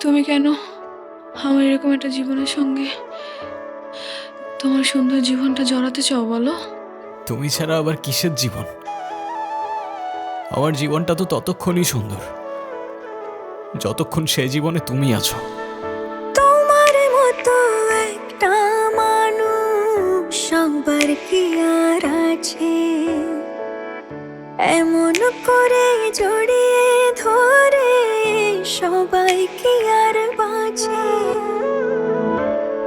তুমি কেন আমার এরকম একটা জীবনের সঙ্গে তোমার সুন্দর জীবনটা জড়াতে চাও বলো? তুমি ছাড়া আবার কিসের জীবন? আমার জীবনটা তো ততক্ষণই সুন্দর। যতক্ষণ সে জীবনে তুমি আছো। তোমার মতো একটা মানুষ সবার কি আর আছে? এমন করে জড়িয়ে ধরে সবাই কি আর বাঁচে।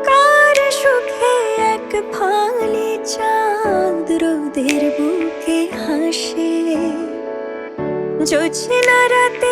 কার সুখে এক ফালি চাঁদ রোদের বুকে হাসে। জোছনা রাতে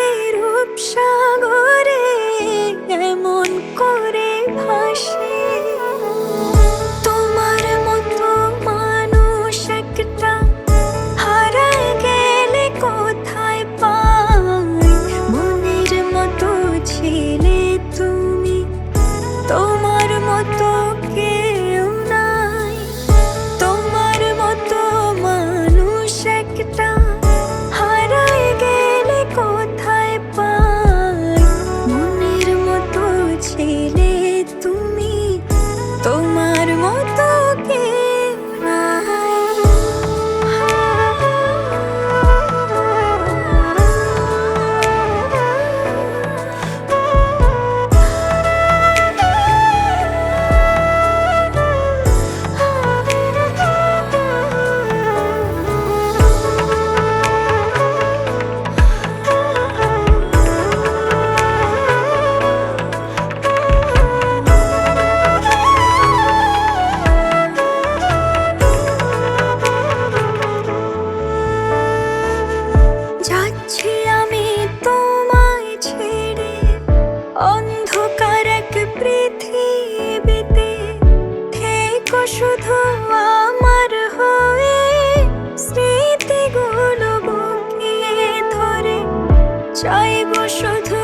下一波说的。